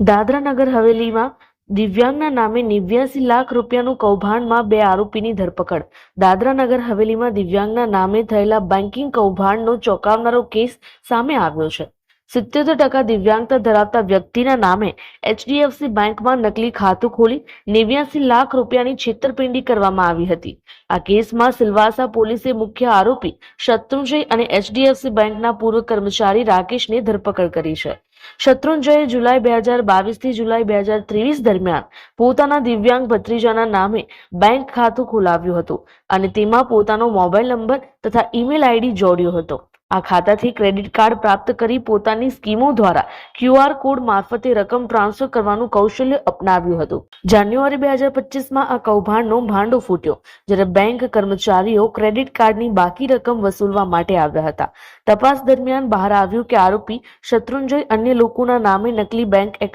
દાદરા નગર હવેલીમાં દિવ્યાંગના નામે નેવ્યાસી લાખ રૂપિયાનું કૌભાંડમાં બે આરોપીની ધરપકડ. દાદરા નગર હવેલીમાં દિવ્યાંગના નામે થયેલા બેન્કિંગ કૌભાંડનો ચોંકાવનારો કેસ સામે આવ્યો છે. સિત્તેર ટકા દિવ્યાંગતા ધરાવતા વ્યક્તિના નામે એચડીએફસી બેંકમાં નકલી ખાતું ખોલી નેવ્યાસી લાખ રૂપિયાની છેતરપિંડી કરવામાં આવી હતી. આ કેસમાં સિલવાસા પોલીસે મુખ્ય આરોપી શત્રુંજય અને એચડીએફસી બેંકના પૂર્વ કર્મચારી રાકેશની ધરપકડ કરી છે. શત્રુંજયે જુલાઈ બે હજાર બાવીસથી જુલાઈ બે હજાર ત્રેવીસ દરમિયાન પોતાના દિવ્યાંગ ભત્રીજાના નામે બેંક ખાતું ખોલાવ્યું હતું અને તેમાં પોતાનો મોબાઈલ નંબર તથા ઈમેલ આઈડી જોડ્યો હતો. આ ખાતાથી ક્રેડિટ કાર્ડ પ્રાપ્ત કરી પોતાની સ્કીમો દ્વારા ક્યુઆર કોડ મારફતે રકમ ટ્રાન્સફર કરવાનું કૌશલ્ય અપનાવ્યું હતું. જાન્યુઆરી બે હજાર પચીસમાં આ કૌભાંડનો ભાંડો ફૂટ્યો, જ્યારે બેંક કર્મચારીઓ ક્રેડિટ કાર્ડની બાકી રકમ વસૂલવા માટે આવ્યા હતા. તપાસ દરમિયાન બહાર આવ્યું કે આરોપી શત્રુંજય અન્ય લોકોના નામે નકલી બેંક એકાઉન્ટ